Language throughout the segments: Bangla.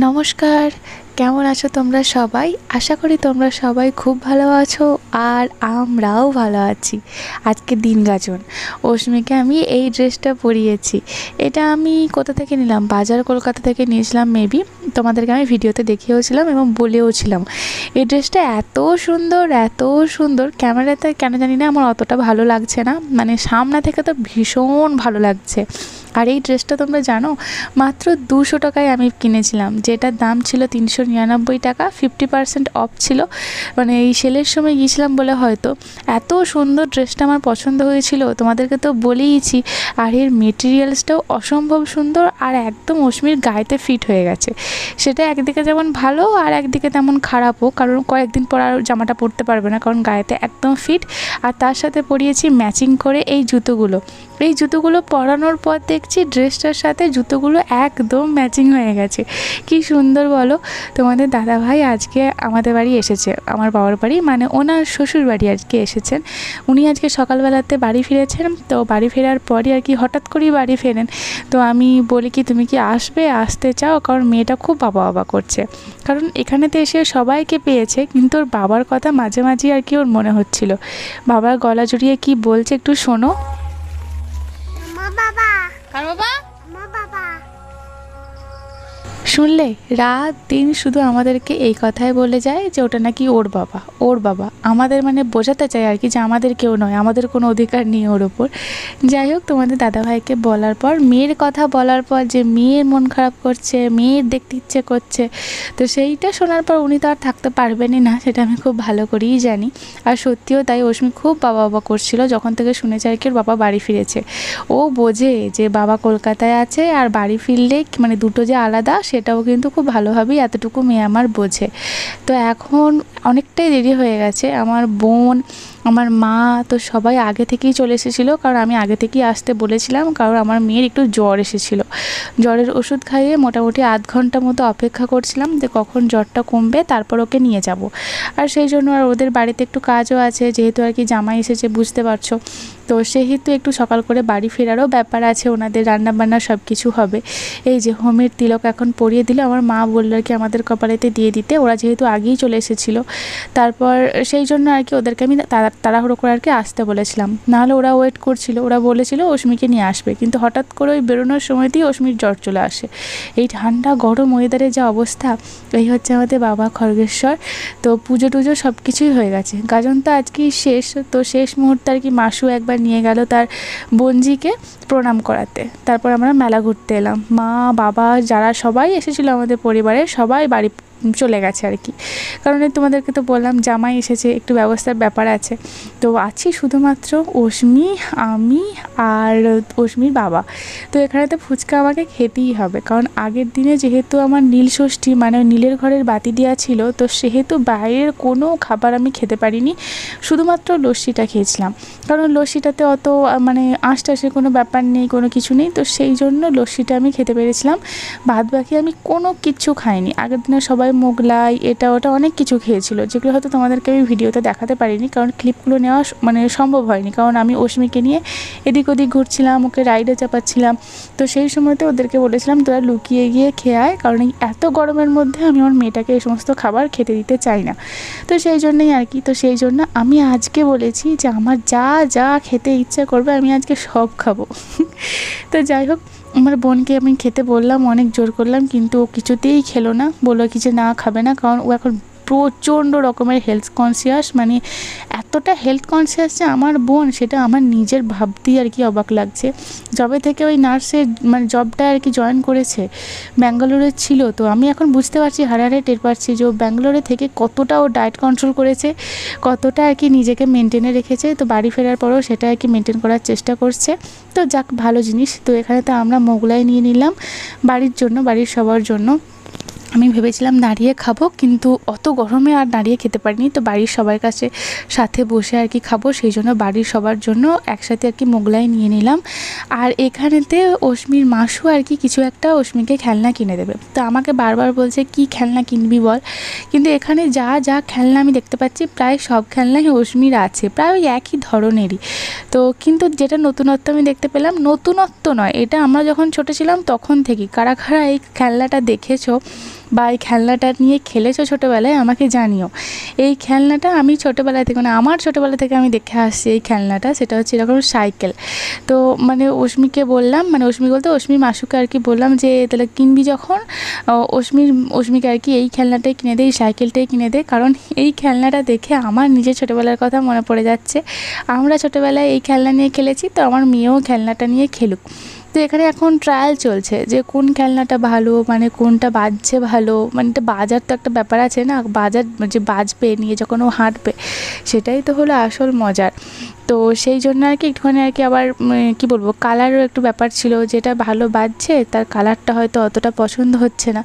নমস্কার, কেমন আছো তোমরা সবাই? আশা করি তোমরা সবাই খুব ভালো আছো আর আমরাও ভালো আছি। আজকে দিন গাজন। অস্মিকে আমি এই ড্রেসটা পরিয়েছি। এটা আমি কোথা থেকে নিলাম? বাজার কলকাতা থেকে নিয়েছিলাম মেবি তোমাদেরকে আমি ভিডিওতে দেখিয়েওছিলাম এবং বলেওছিলাম। এই ড্রেসটা এত সুন্দর এত সুন্দর। ক্যামেরাতে কেন জানি না আমার অতটা ভালো লাগছে না। মানে সামনে থেকে তো ভীষণ ভালো লাগছে। আর এই ড্রেসটা তোমরা জানো? মাত্র দুশো টাকায় আমি কিনেছিলাম। যেটার দাম ছিল তিনশো নিরানব্বই টাকা ফিফটি পার্সেন্ট অফ ছিল। মানে এই সেলের সময় গিয়েছিলাম বলে হয়তো। এত সুন্দর ড্রেসটা আমার পছন্দ হয়েছিল, তোমাদেরকে তো বলেইছি। আর এর মেটেরিয়ালসটাও অসম্ভব সুন্দর আর একদম অশ্মির গায়েতে ফিট হয়ে গেছে। সেটা একদিকে যেমন ভালো আর একদিকে তেমন খারাপও। কারণ কয়েকদিন পর আর জামাটা পরতে পারবে না, কারণ গায়েতে একদম ফিট আর তার সাথে পরিয়েছি ম্যাচিং করে এই জুতোগুলো। এই জুতোগুলো পরানোর পর দেখছি ড্রেসটার সাথে জুতোগুলো একদম ম্যাচিং হয়ে গেছে। কি সুন্দর বলো? তোমাদের দাদাভাই আজকে আমাদের বাড়ি এসেছে। আমার বাবার বাড়ি মানে ওনার শ্বশুর বাড়ি আজকে এসেছেন। উনি আজকে সকালবেলাতে বাড়ি ফিরেছেন। তো বাড়ি ফেরার পরই আর কি হঠাৎ করেই বাড়ি ফেরেন। তো আমি বলি কি, তুমি কি আসবে? আসতে চাও? কারণ মেয়েটা খুব বাবা বাবা করছে। কারণ এখানেতে এসে সবাইকে পেয়েছে, কিন্তু ওর বাবার কথা মাঝে মাঝে আর কি ওর মনে হচ্ছিল। বাবার গলা জড়িয়ে কি বলছে একটু শোনো। বাবা কার বাবা মা বাবা শুনলে রাত দিন শুধু আমাদেরকে এই কথাই বলে যায় যে ওটা নাকি ওর বাবা ওর বাবা। আমাদের মানে বোঝাতে চায় আর কি যে আমাদের কেউ নয়, আমাদের কোনো অধিকার নেই ওর ওপর। যাই হোক, তোমাদের দাদাভাইকে বলার পর, মেয়ের কথা বলার পর যে মেয়ের মন খারাপ করছে, মেয়ের দেখতে ইচ্ছে করছে, তো সেইটা শোনার পর উনি তো আর থাকতে পারবেনই না, সেটা আমি খুব ভালো করেই জানি। আর সত্যিও তাই, অশ্মি খুব বাবা বাবা করছিল, যখন থেকে শুনেছে আর কি ওর বাবা বাড়ি ফিরেছে। ও বোঝে যে বাবা কলকাতায় আছে, আর বাড়ি ফিরলে মানে দুটো যে আলাদা সেটাও কিন্তু খুব ভালোভাবেই এতটুকু মেয়ে আমার বোঝে। তো এখন অনেকটাই দেরি হয়ে গেছে। আমার বোন আমার মা তো সবাই আগে থেকেই চলে এসেছিল, কারণ আমি আগে থেকেই আসতে বলেছিলাম, কারণ আমার মেয়ের একটু জ্বর এসেছিল। জ্বরের ওষুধ খাইয়ে মোটামুটি আধ ঘণ্টা মতো অপেক্ষা করছিলাম যে কখন জ্বরটা কমবে, তারপর ওকে নিয়ে যাব। আর সেই জন্য আর ওদের বাড়িতে একটু কাজও আছে, যেহেতু আর কি জামাই এসেছে, বুঝতে পারছ। তো সেহেতু একটু সকাল করে বাড়ি ফেরারও ব্যাপার আছে, ওনাদের রান্নাবান্না সব কিছু হবে। এই যে হোমের তিলক এখন পরিয়ে দিল, আমার মা বলল আর কি আমাদের কপালেতে দিয়ে দিতে, ওরা যেহেতু আগেই চলে এসেছিল। তারপর সেই জন্য আর কি ওদেরকে আমি তাড়া তাড়াহুড়ো করে আর কি আসতে বলেছিলাম। নাহলে ওরা ওয়েট করছিল, ওরা বলেছিল অশ্মিকে নিয়ে আসবে। কিন্তু হঠাৎ করে ওই বেরোনোর সময়তেই অশ্মির জ্বর চলে আসে। এই ঠান্ডা, গরম ওয়েদারের যা অবস্থা, এই হচ্ছে আমাদের বাবা খড়গেশ্বর। তো পুজো টুজো সব কিছুই হয়ে গেছে। গাজন তো আজকেই শেষ। তো শেষ মুহূর্তে আর কি মাসু একবার নিয়ে গেল তার বোনজিকে প্রণাম করাতে। তারপর আমরা মেলা ঘুরতে এলাম। মা, বাবা, যারা সবাই এসেছিল আমাদের পরিবারের সবাই বাড়ি চলে গেছে আর কি। কারণ তোমাদেরকে তো বললাম, জামাই এসেছে, একটু ব্যবস্থার ব্যাপার আছে। তো আছি শুধুমাত্র অশ্মি, আমি আর অশ্মির বাবা। তো এখানে তো ফুচকা আমাকে খেতেই হবে। কারণ আগের দিনে যেহেতু আমার নীল ষষ্ঠী মানে নীলের ঘরের বাতি দেওয়া ছিল, তো সেহেতু বাইরের কোনো খাবার আমি খেতে পারিনি। শুধুমাত্র লস্যিটা খেয়েছিলাম। কারণ লস্যিটাতে অত মানে আঁশ টাশের কোনো ব্যাপার নেই, কোনো কিছু নেই। তো সেই জন্য লস্যিটা আমি খেতে পেরেছিলাম। বাদ বাকি আমি কোনো কিচ্ছু খাইনি। আগের দিনে সবাই মোগলাই, এটা, ওটা অনেক কিছু খেয়েছিল, যেগুলো হয়তো তোমাদেরকে আমি ভিডিওতে দেখাতে পারিনি, কারণ ক্লিপগুলো নেওয়া মানে সম্ভব হয়নি, কারণ আমি অশ্মিকে নিয়ে এদিক ওদিক ঘুরছিলাম, ওকে রাইডে চাপাচ্ছিলাম, তো সেই সময়তে ওদেরকে বলেছিলাম, তোরা লুকিয়ে গিয়ে খেয়ে কারণ এত গরমের মধ্যে আমি আমার মেয়েটাকে এই সমস্ত খাবার খেতে দিতে চাই না। তো সেই জন্যই আর কি, তো সেই জন্য আমি আজকে বলেছি যে আমার যা যা খেতে ইচ্ছা করবে, আমি আজকে সব খাব। তো যাই হোক আমার বোনকে আমি খেতে বললাম, অনেক জোর করলাম, কিন্তু ও কিছুতেই খেলো না। বলল কি যে না, খাবে না, কারণ ও এখন প্রচণ্ড রকমের হেলথ কনসিয়াস মানে এতটা হেলথ কনসিয়াস যে আমার বোন সেটা আমার নিজের ভাবতেই আর কি অবাক লাগছে। যবে থেকে ওই নার্সের মানে জবটা আর কি জয়েন করেছে, ব্যাঙ্গালোরে ছিল, তো আমি এখন বুঝতে পারছি হারে টের পাচ্ছি যে ও ব্যাঙ্গালোরে থেকে কতটা ও ডায়েট কন্ট্রোল করেছে, কতটা আর কি নিজেকে মেনটেনে রেখেছে, তো বাড়ি ফেরার পরেও সেটা আর কি মেনটেন করার চেষ্টা করছে। তো যাক, ভালো জিনিস। তো এখানে তো আমরা মোগলাই নিয়ে নিলাম, বাড়ির জন্য, বাড়ির সবার জন্য। আমি ভেবেছিলাম দাঁড়িয়ে খাব, কিন্তু অত গরমে আর দাঁড়িয়ে খেতে পারিনি। তো বাড়ির সবার কাছে সাথে বসে আর কি খাব, সেই জন্য বাড়ির সবার জন্য একসাথে আর কি মোগলাই নিয়ে নিলাম। আর এখানেতে অশ্মির মাসু আর কি কিছু একটা অশ্মিকে খেলনা কিনে দেবে। তো আমাকে বারবার বলছে, কি খেলনা কিনবি বল? কিন্তু এখানে যা যা খেলনা আমি দেখতে পাচ্ছি, প্রায় সব খেলনাই অশ্মির আছে, প্রায় ওই একই ধরনেরই। তো কিন্তু যেটা নতুনত্ব আমি দেখতে পেলাম, নতুনত্ব নয়, এটা আমরা যখন ছোটো ছিলাম তখন থেকেই। কারা কারা এই খেলনাটা দেখেছ বা এই খেলনাটা নিয়ে খেলেছো ছোটোবেলায় আমাকে জানিও। এই খেলনাটা আমি ছোটোবেলা থেকে মানে আমার ছোটোবেলা থেকে আমি দেখে আসছি এই খেলনাটা, সেটা হচ্ছে এরকম সাইকেল। তো মানে অশ্মিকে বললাম মানে অশ্মি বলতে অশ্মি মাসুকে আর কি বললাম যে, তাহলে কিনবি যখন? অশ্মির, অশ্মিকে আর কি এই খেলনাটাই কিনে দে, এই সাইকেলটাই কিনে দে, কারণ এই খেলনাটা দেখে আমার নিজের ছোটোবেলার কথা মনে পড়ে যাচ্ছে। আমরা ছোটোবেলায় এই খেলনা নিয়ে খেলেছি, তো আমার মেয়েও খেলনাটা নিয়ে খেলুক। তো এখানে এখন ট্রায়াল চলছে যে কোন খেলনাটা ভালো মানে কোনটা বাজছে ভালো মানে এটা বাজার তো একটা ব্যাপার আছে না, বাজার যে বাজবে নিয়ে যখন ও হাঁটবে, সেটাই তো হলো আসল মজার। তো সেই জন্য আর কি একটুখানি আর কি আবার কি বলব কালারও একটু ব্যাপার ছিল যেটা ভালো বাজছে, তার কালারটা হয়তো অতটা পছন্দ হচ্ছে না।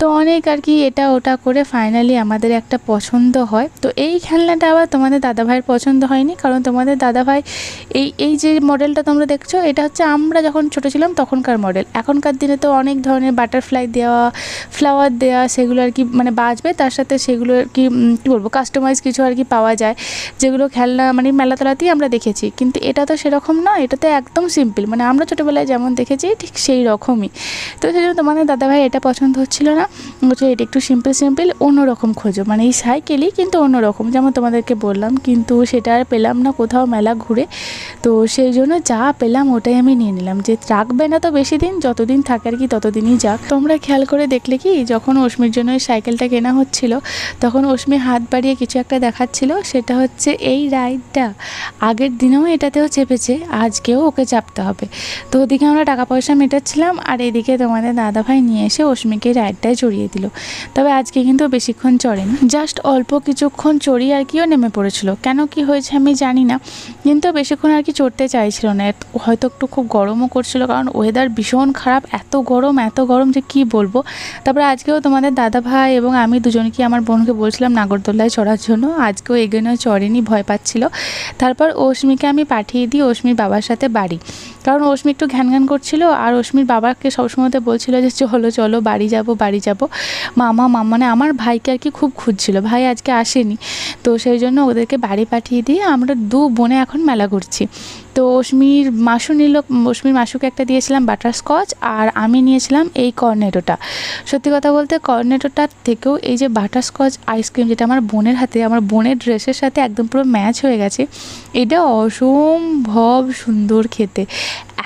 তো অনেক আর কি এটা ওটা করে ফাইনালি আমাদের একটা পছন্দ হয়। তো এই খেলনাটা আবার তোমাদের দাদাভাইয়ের পছন্দ হয়নি, কারণ তোমাদের দাদাভাই এই এই যে মডেলটা তোমরা দেখছ, এটা হচ্ছে আমরা যখন ছিলাম তখনকার মডেল এখনকার দিনে তো অনেক ধরনের বাটারফ্লাই দেওয়া ফ্লাওয়ার দেওয়া, সেগুলো আর কি মানে বাজবে, তার সাথে সেগুলো আর কি কী বলব কাস্টমাইজ কিছু আর কি পাওয়া যায়, যেগুলো খেলনা মানে মেলাতলাতেই আমরা দেখেছি। কিন্তু এটা তো সেরকম না এটা তো একদম সিম্পল মানে আমরা ছোটোবেলায় যেমন দেখেছি, ঠিক সেই রকমই। তো সেই জন্য তোমাদের দাদাভাই এটা পছন্দ হচ্ছিল না। বলছে, এটা একটু সিম্পল সিম্পল অন্যরকম খোঁজো। মানে এই সাইকেলই কিন্তু অন্যরকম, যেমন তোমাদেরকে বললাম। কিন্তু সেটা আর পেলাম না কোথাও মেলা ঘুরে। তো সেই জন্য যা পেলাম ওটাই আমি নিয়ে নিলাম। যে রাখবে না তো বেশি দিন, যতদিন থাকে আর কি ততদিনই যাক। তোমরা খেয়াল করে দেখলে কি, যখন অশ্মির জন্য এই সাইকেলটা কেনা হচ্ছিল, তখন অশ্মি হাত বাড়িয়ে কিছু একটা দেখাচ্ছিল, সেটা হচ্ছে এই রাইডটা আগের দিনেও এটাতেও চেপেছে, আজকেও ওকে চাপতে হবে। তো ওদিকে আমরা টাকা পয়সা মেটাচ্ছিলাম, আর এদিকে তোমাদের দাদাভাই নিয়ে এসে অশ্মিকে রাইডটায় চড়িয়ে দিল। তবে আজকে কিন্তু বেশিক্ষণ চড়েনি। জাস্ট অল্প কিছুক্ষণ চড়িয়ে আর কিও নেমে পড়েছিল। কেন কি হয়েছে আমি জানি না, কিন্তু বেশিক্ষণ আর কি চড়তে চাইছিল না। হয়তো একটু খুব গরমও করছিল কারণ ওয়েদার ভীষণ খারাপ, এত গরম এত গরম যে কি বলব? তারপরে আজকেও তোমাদের দাদা ভাই এবং আমি দুজনকে আমার বোনকে বলছিলাম নাগরদোল্লায় চড়ার জন্য? আজকেও এগোনো চড়েনি, ভয় পাচ্ছিল। তারপর অশ্মিকে আমি পাঠিয়ে দিই, অশ্মির বাবার সাথে বাড়ি। কারণ অশ্মি একটু ঘ্যান ঘ্যান করছিল, আর অশ্মির বাবাকে সবসময়তে বলছিল যে চলো চলো, বাড়ি যাব বাড়ি যাব। মামা মামা মানে আমার ভাইকে আর কি খুব খুঁজছিল, ভাই আজকে আসেনি। তো সেই জন্য ওদেরকে বাড়ি পাঠিয়ে দিয়ে আমরা দু বোনে এখন মেলা ঘুরছি। তো অশ্মির মাসু নিল, অশ্মির মাসুকে একটা দিয়েছিলাম বাটারস্কচ আর আমি নিয়েছিলাম এই কর্নেটোটা। সত্যি কথা বলতে কর্নেটোটার থেকেও এই যে বাটারস্কচ আইসক্রিম যেটা আমার বোনের হাতে, আমার বোনের ড্রেসের সাথে একদম পুরো ম্যাচ হয়ে গেছে, এটা অসম্ভব সুন্দর খেতে।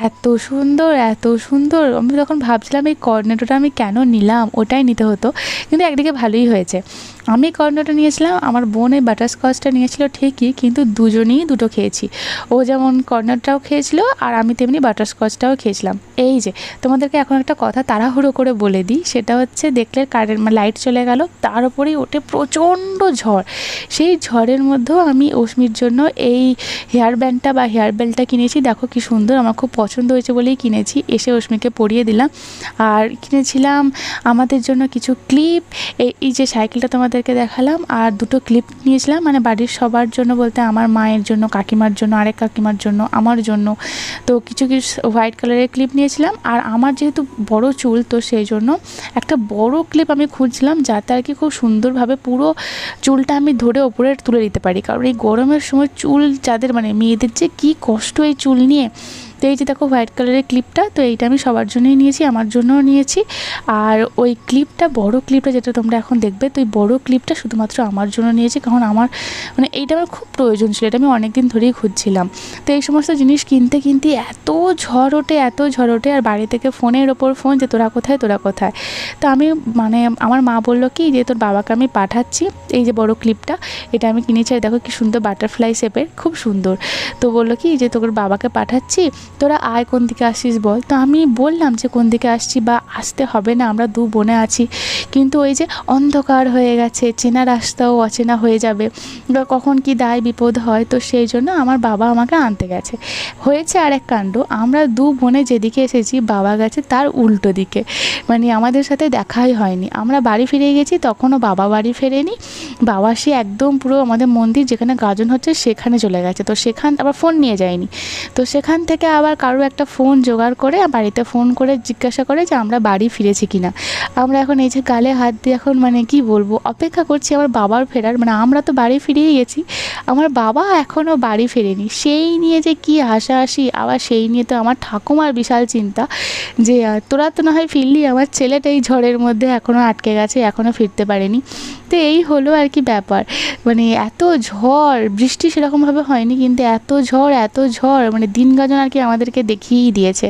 এত সুন্দর এত সুন্দর। আমি তখন ভাবছিলাম এই কর্নেটোটা আমি কেন নিলাম? ওটাই নিতে হতো। কিন্তু একদিকে ভালোই হয়েছে। আমি কর্নেটো নিয়েছিলাম, আমার বোন এই বাটারস্কচটা নিয়েছিল ঠিকই, কিন্তু দুজনেই দুটো খেয়েছি। ও যেমন কর্নেটটাও খেয়েছিল, আর আমি তেমনি বাটারস্কচটাও খেয়েছিলাম। এই যে, তোমাদেরকে এখন একটা কথা তাড়াহুড়ো করে বলে দিই, সেটা হচ্ছে দেখলে কারেন্ট মানে লাইট চলে গেল, তার উপরেই ওঠে প্রচণ্ড ঝড়। সেই ঝড়ের মধ্যেও আমি অশ্মির জন্য এই হেয়ার ব্যান্ডটা বা হেয়ার বেল্টটা কিনেছি। দেখো কি সুন্দর, আমার খুব পছন্দ হয়েছে বলেই কিনেছি। এসে অশ্মিকে পরিয়ে দিলাম। আর কিনেছিলাম আমাদের জন্য কিছু ক্লিপ। এই যে সাইকেলটা তোমাদেরকে দেখালাম, আর দুটো ক্লিপ নিয়েছিলাম। মানে বাড়ির সবার জন্য বলতে আমার মায়ের জন্য, কাকিমার জন্য, আরেক কাকিমার জন্য, আমার জন্য। তো কিছু কিছু হোয়াইট কালারের ক্লিপ নিয়েছিলাম। আর আমার যেহেতু বড় চুল, তো সেই জন্য একটা বড় ক্লিপ আমি খুঁজছিলাম যাতে আর কি খুব সুন্দরভাবে পুরো চুলটা আমি ধরে ওপরে তুলে দিতে পারি। কারণ এই গরমের সময় চুল যাদের মানে মেয়েদের যে কী কষ্ট এই চুল নিয়ে। তো এই যে দেখো হোয়াইট কালারের ক্লিপটা, তো এইটা আমি সবার জন্যই নিয়েছি, আমার জন্যও নিয়েছি। আর ওই ক্লিপটা, বড় ক্লিপটা যেটা তোমরা এখন দেখবে, তো ওই বড় ক্লিপটা শুধুমাত্র আমার জন্য নিয়েছি, কারণ আমার মানে এইটা আমার খুব প্রয়োজন ছিল, এটা আমি অনেক দিন ধরেই খুঁজছিলাম। তো এই সমস্ত জিনিস কিনতে কিনতে এত ঝড় ওঠে, এত ঝড় ওঠে, আর বাড়ি থেকে ফোনের ওপর ফোন যে তোরা কোথায় তোরা কোথায়। তো আমি মানে আমার মা বলল কি, যে তোর বাবাকে আমি পাঠাচ্ছি, এই যে বড় ক্লিপটা, এটা আমি কিনেছি, আর দেখো কি সুন্দর বাটারফ্লাই শেপের, খুব সুন্দর। তো বলল কি, যে তোর বাবাকে পাঠাচ্ছি তোরা আয়, কোন দিকে আসিস বল? তো আমি বললাম যে, কোন দিকে আসছি বা আসতে হবে না, আমরা দু বোনে আছি। কিন্তু ওই যে অন্ধকার হয়ে গেছে, চেনা রাস্তাও অচেনা হয়ে যাবে। বা কখন কি দায় বিপদ হয়, তো সেই জন্য আমার বাবা আমাকে আনতে গেছে। হয়েছে আর এক কাণ্ড, আমরা দু বোনে যেদিকে এসেছি, বাবা গেছে তার উল্টো দিকে। মানে আমাদের সাথে দেখাই হয়নি। আমরা বাড়ি ফিরে গেছি, তখনও বাবা বাড়ি ফেরেনি। বাবা সে একদম পুরো আমাদের মন্দির যেখানে গাজন হচ্ছে, সেখানে চলে গেছে। তো সেখান, আবার ফোন নিয়ে যায়নি। তো সেখান থেকে আবার কারও একটা ফোন জোগাড় করে বাড়িতে ফোন করে জিজ্ঞাসা করে যে আমরা বাড়ি ফিরেছি কিনা। আমরা এখন এই যে গালে হাত দিয়ে এখন মানে কি বলব, অপেক্ষা করছি আমার বাবার ফেরার মানে আমরা তো বাড়ি ফিরেই গেছি। আমার বাবা এখনও বাড়ি ফেরেনি। সেই নিয়ে যে কি হাসাহাসি, আবার সেই নিয়ে তো আমার ঠাকুমার বিশাল চিন্তা যে তোরা তো না হয় ফিরলি, আমার ছেলেটা এই ঝড়ের মধ্যে এখনও আটকে গেছে এখনও ফিরতে পারেনি। তো এই হলো আর কি ব্যাপার। মানে এত ঝড়, বৃষ্টি সেরকমভাবে হয়নি, কিন্তু এত ঝড় এত ঝড় মানে দিন গাজন আর কি আমাদেরকে দেখিয়েই দিয়েছে।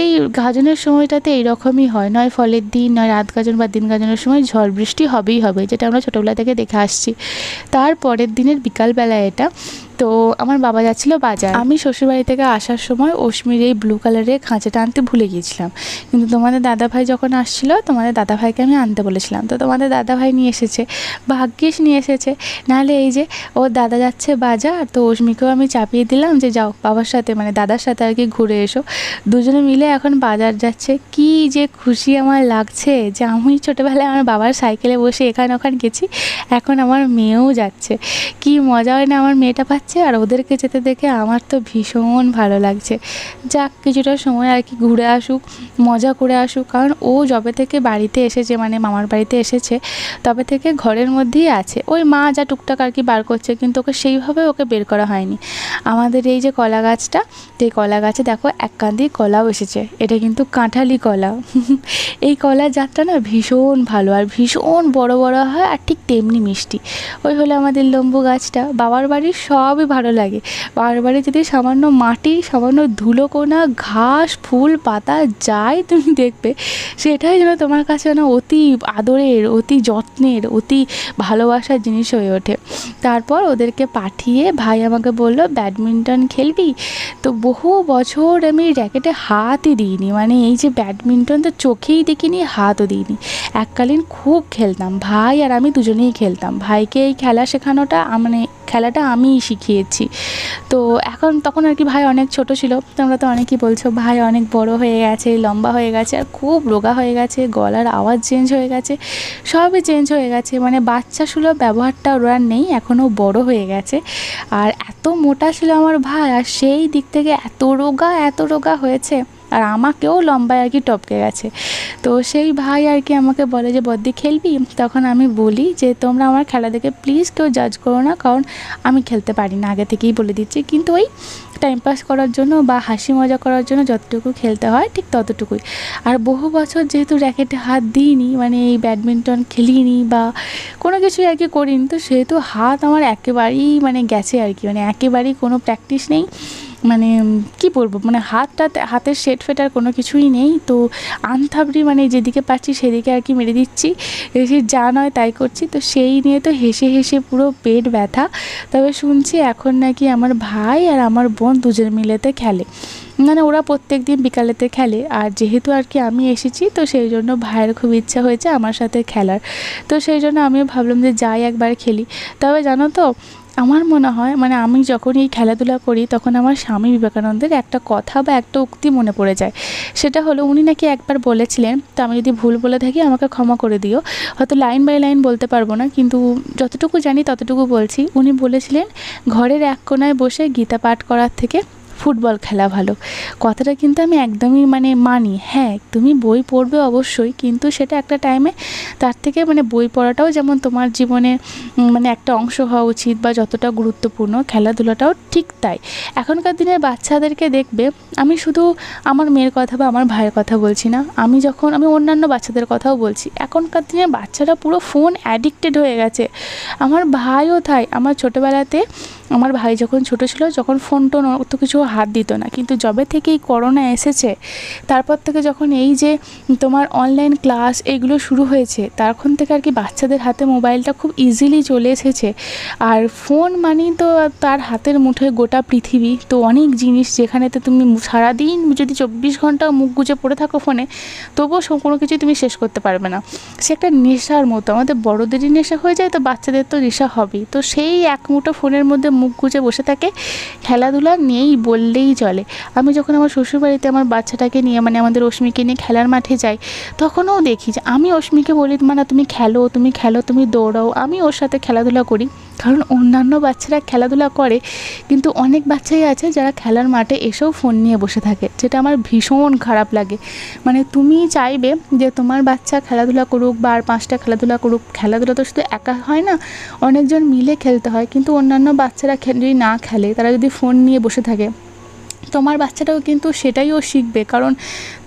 এই গাজনের সময়টাতে এইরকমই হয়, নয় ফলের দিন, নয় রাত গাজন বা দিন গাজনের সময় ঝড় বৃষ্টি হবেই হবে, যেটা আমরা ছোটোবেলা থেকে দেখে আসছি। তার পরের দিনের বিকালবেলা এটা তো আমার বাবা যাচ্ছিল বাজার। আমি শ্বশুরবাড়ি থেকে আসার সময় অশ্মির এই ব্লু কালারের খাঁচাটা আনতে ভুলে গিয়েছিলাম। কিন্তু তোমাদের দাদাভাই যখন আসছিল, তোমাদের দাদাভাইকে আমি আনতে বলেছিলাম। তো তোমাদের দাদাভাই নিয়ে এসেছে, ভাগ্যিস নিয়ে এসেছে। নাহলে এই যে ওর দাদা যাচ্ছে বাজার, তো অশ্মিকেও আমি চাপিয়ে দিলাম যে যাও, বাবার সাথে মানে দাদার সাথে আর কি ঘুরে এসো। দুজনে মিলে এখন বাজার যাচ্ছে। কি যে খুশি আমার লাগছে যে আমি ছোটোবেলায় আমার বাবার সাইকেলে বসে এখানে ওখানে গেছি, এখন আমার মেয়েও যাচ্ছে। কি মজা হয় না আমার মেয়েটা পাচ্ছে। আর ওদেরকে যেতে দেখে আমার তো ভীষণ ভালো লাগছে। যাক, কিছুটা সময় আর কি ঘুরে আসুক, মজা করে আসুক, কারণ ও যবে থেকে বাড়িতে এসেছে মানে মামার বাড়িতে এসেছে, তবে থেকে ঘরের মধ্যেই আছে। ওই মা যা টুকটাক আর কি বার করছে, কিন্তু ওকে সেইভাবে ওকে বের করা হয়নি। আমাদের এই যে কলা গাছটা এই কলা গাছে দেখো এক কান্দি কলাও এসেছে। এটা কিন্তু কাঁঠালি কলা। এই কলার জাতটা না ভীষণ ভালো আর ভীষণ বড় বড় হয় আর ঠিক তেমনি মিষ্টি। ওই হলো আমাদের লম্বু গাছটা। বাবার বাড়ির সবই ভালো লাগে। বাবার বাড়ি যদি সামান্য মাটি, সামান্য ধুলোকোনা, ঘাস, ফুল, পাতা যাই তুমি দেখবে, সেটাই যেন তোমার কাছে না অতি আদরের, অতি যত্নের, অতি ভালোবাসার জিনিস হয়ে ওঠে। তারপর ওদেরকে পাঠিয়ে ভাই আমাকে বলল বলল ব্যাডমিন্টন খেলবি? তো বহু বছর আমি র্যাকেটে হাতই দিইনি। মানে এই যে ব্যাডমিন্টন তো চোখেই দেখিনি, হাতও দিইনি। এককালীন খুব খেলতাম। ভাই আর আমি দুজনেই খেলতাম। ভাইকে এই খেলা শেখানোটা মানে খেলাটা আমিই শিখিয়েছি। তো এখন তখন আর কি ভাই অনেক ছোট ছিল, তোমরা তো অনেকেই বলছো, ভাই অনেক বড় হয়ে গেছে, লম্বা হয়ে গেছে, আর খুব রোগা হয়ে গেছে, গলার আওয়াজ চেঞ্জ হয়ে গেছে, সবই চেঞ্জ হয়ে গেছে। মানে বাচ্চা সুলভ ব্যবহারটা ওর আর নেই এখনও বড় হয়ে গেছে। আর এত মোটা ছিল আমার ভাই, আর সেই দিক থেকে এত রোগা এত রোগা হয়েছে। আর আমাকেও লম্বায় আর কি টপকে গেছে। তো সেই ভাই আর কি আমাকে বলে যে, বদ্দি, খেলবি? তখন আমি বলি যে, তোমরা আমার খেলা দেখে প্লিজ কেউ জাজ করো না, কারণ আমি খেলতে পারি না। আগে থেকেই বলে দিচ্ছি। কিন্তু ওই টাইম পাস করার জন্য বা হাসি মজা করার জন্য যতটুকু খেলতে হয়, ঠিক ততটুকুই। আর বহু বছর যেহেতু র্যাকেটে হাত দিইনি মানে এই ব্যাডমিন্টন খেলিনি বা কোনো কিছুই আর কি করিনি, তো সেহেতু হাত আমার একেবারেই মানে গেছে আর কি। মানে একেবারেই কোনো প্র্যাকটিস নেই। মানে কি বলব? মানে হাতটাতে হাতের শেট ফেটার কোনো কিছুই নেই। তো আনথাবড়ি মানে যেদিকে পাচ্ছি সেদিকে আর কি মেরে দিচ্ছি। এসে যা নয় তাই করছি। তো সেই নিয়ে তো হেসে হেসে পুরো পেট ব্যথা। তবে শুনছি এখন নাকি আমার ভাই আর আমার বোন দুজন মিলেতে খেলে। মানে ওরা প্রত্যেক দিন বিকালেতে খেলে। আর যেহেতু আর কি আমি এসেছি, তো সেই জন্য ভাইয়ের খুব ইচ্ছা হয়েছে আমার সাথে খেলার। তো সেই জন্য আমিও ভাবলাম যে যাই একবার খেলি। তবে জানো তো আমার মনে হয় মানে আমি যখন এই খেলাধুলা করি, তখন আমার স্বামী বিবেকানন্দের একটা কথা বা একটা উক্তি মনে পড়ে যায়। সেটা হলো, উনি নাকি একবার বলেছিলেন, তো আমি যদি ভুল বলে থাকি, আমাকে ক্ষমা করে দিও। হয়তো লাইন বাই লাইন বলতে পারব না, কিন্তু যতটুকু জানি, ততটুকু বলছি। উনি বলেছিলেন, ঘরের এক কোনায় বসে গীতা পাঠ করার থেকে ফুটবল খেলা ভালো। কথাটা কিন্তু আমি একদমই মানে মানি। হ্যাঁ তুমি বই পড়বে অবশ্যই, কিন্তু সেটা একটা টাইমে তার থেকে মানে বই পড়াটাও যেমন তোমার জীবনে মানে একটা অংশ হওয়া উচিত বা যতটা গুরুত্বপূর্ণ, খেলাধুলাটাও ঠিক তাই। এখনকার দিনের বাচ্চাদেরকে দেখবে, আমি শুধু আমার মেয়ের কথা বা আমার ভাইয়ের কথা বলছি না, আমি যখন, আমি অন্যান্য বাচ্চাদের কথাও বলছি। এখনকার দিনের বাচ্চারা পুরো ফোন অ্যাডিক্টেড হয়ে গেছে। আমার ভাইও তাই, আমার ছোটোবেলাতে আমার ভাই যখন ছোটো ছিল, যখন ফোন টোন অত কিছু হাত দিত না। কিন্তু যবে থেকে এই করোনা এসেছে, তারপর থেকে যখন এই যে তোমার অনলাইন ক্লাস এগুলো শুরু হয়েছে, তখন থেকে আর কি বাচ্চাদের হাতে মোবাইলটা খুব ইজিলি চলে এসেছে। আর ফোন মানেই তো তার হাতের মুঠোয় গোটা পৃথিবী। তো অনেক জিনিস যেখানেতে তুমি সারাদিন যদি চব্বিশ ঘণ্টা মুখ গুজে পড়ে থাকো ফোনে তবুও কোনো কিছুই তুমি শেষ করতে পারবে না। সে একটা নেশার মতো, আমাদের বড়োদেরই নেশা হয়ে যায়, তো বাচ্চাদের তো নেশা হবেই। তো সেই এক মুঠো ফোনের মধ্যে মুখ গুজে বসে থাকে, খেলাধুলা নেই বললেই চলে। আমি যখন আমার শ্বশুরবাড়িতে আমার বাচ্চাটাকে নিয়ে মানে আমাদের অশ্মিকে নিয়ে খেলার মাঠে যাই, তখনও দেখি যে আমি অশ্মিকে বলি মানে তুমি খেলো তুমি খেলো, তুমি দৌড়াও। আমি ওর সাথে খেলাধুলা করি। কারণ অন্যান্য বাচ্চারা খেলাধুলা করে, কিন্তু অনেক বাচ্চাই আছে যারা খেলার মাঠে এসেও ফোন নিয়ে বসে থাকে, যেটা আমার ভীষণ খারাপ লাগে। মানে তুমি চাইবে যে তোমার বাচ্চা খেলাধুলা করুক বা আর পাঁচটা খেলাধুলা করুক, খেলাধুলা তো শুধু একা হয় না, অনেকজন মিলে খেলতে হয়, কিন্তু অন্যান্য বাচ্চারা যদি না খেলে, তারা যদি ফোন নিয়ে বসে থাকে, তোমার বাচ্চাটাও কিন্তু সেটাই ও শিখবে, কারণ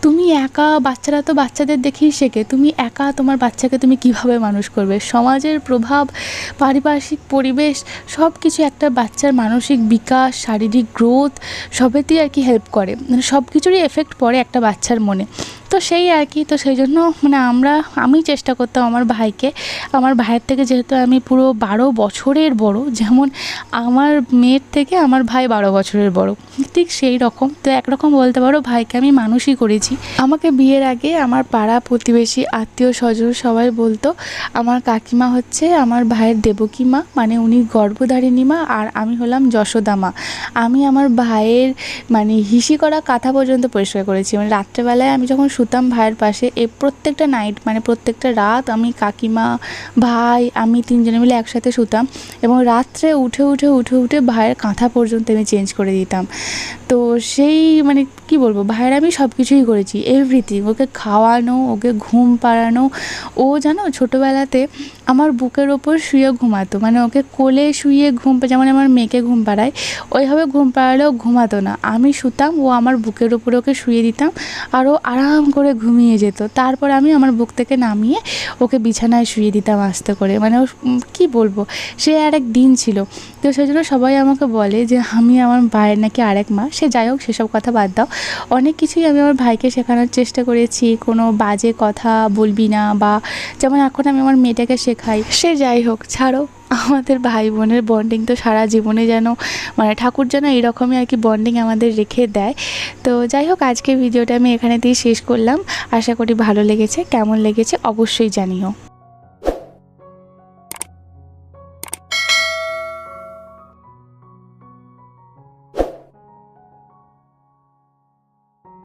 তুমি একা বাচ্চারা তো বাচ্চাদের দেখেই শেখে। তুমি একা তোমার বাচ্চাকে তুমি কীভাবে মানুষ করবে? সমাজের প্রভাব, পারিপার্শ্বিক পরিবেশ সব কিছু একটা বাচ্চার মানসিক বিকাশ, শারীরিক গ্রোথ সবেতেই আর কি হেল্প করে। মানে সব কিছুরই এফেক্ট পড়ে একটা বাচ্চার মনে। তো সেই আর কি, তো সেই জন্য মানে আমরা, আমি চেষ্টা করতাম আমার ভাইকে। আমার ভাইয়ের থেকে যেহেতু আমি পুরো বারো বছরের বড়, যেমন আমার মেয়ের থেকে আমার ভাই বারো বছরের বড়। ঠিক সেই রকম। তো একরকম বলতে পারো ভাইকে আমি মানুষই করেছি। আমাকে বিয়ের আগে আমার পাড়া প্রতিবেশী, আত্মীয় স্বজন সবাই বলতো, আমার কাকিমা হচ্ছে আমার ভাইয়ের দেবকী মা মানে উনি গর্ভধারিণী মা আর আমি হলাম যশোদা মা। আমি আমার ভাইয়ের মানে হিসি করা কাঁথা পর্যন্ত পরিষ্কার করেছি। মানে রাত্রেবেলায় আমি যখন শুতাম ভাইয়ের পাশে, এ প্রত্যেকটা নাইট মানে প্রত্যেকটা রাত আমি কাকিমা, ভাই, আমি তিনজনে মিলে একসাথে শুতাম এবং রাত্রে উঠে উঠে উঠে উঠে ভাইয়ের কাঁথা পর্যন্ত আমি চেঞ্জ করে দিতাম। তো সেই মানে কি বলব, ভাইয়ের আমি সব কিছুই করেছি এভরিথিং ওকে খাওয়ানো ওকে ঘুম পাড়ানো। ও জানো ছোটোবেলাতে আমার বুকের ওপর শুয়ে ঘুমাতো মানে ওকে কোলে শুয়ে ঘুম যেমন আমার মেয়েকে ঘুম পাড়ায় ওইভাবে ঘুম পাড়ালেও ঘুমাতো না। আমি শুতাম ও আমার বুকের ওপরে ওকে শুয়ে দিতাম আর ও আরাম করে ঘুমিয়ে যেত। তারপর আমি আমার বুক থেকে নামিয়ে ওকে বিছানায় শুয়ে দিতাম আস্তে করে। মানে উম, কি বলব? সে আর এক দিন ছিল। তো সেই জন্য সবাই আমাকে বলে যে, আমি আমার ভাইয়ের নাকি আরেক মা। সে যাই হোক, সেসব কথা বাদ দাও। অনেক কিছুই আমি আমার ভাইকে শেখানোর চেষ্টা করেছি। কোনো বাজে কথা বলবি না বা যেমন এখন আমি আমার মেয়েটাকে শেখাই, সে যাই হোক, ছাড়ো। আমাদের ভাই বোনের বন্ডিং তো সারা জীবনে যেন মানে ঠাকুর যেন এরকমই আর কি বন্ডিং আমাদের রেখে দেয়। তো যাই হোক আজকে ভিডিওটা আমি এখানে দিয়ে শেষ করলাম। আশা করি ভালো লেগেছে, কেমন লেগেছে অবশ্যই জানিও।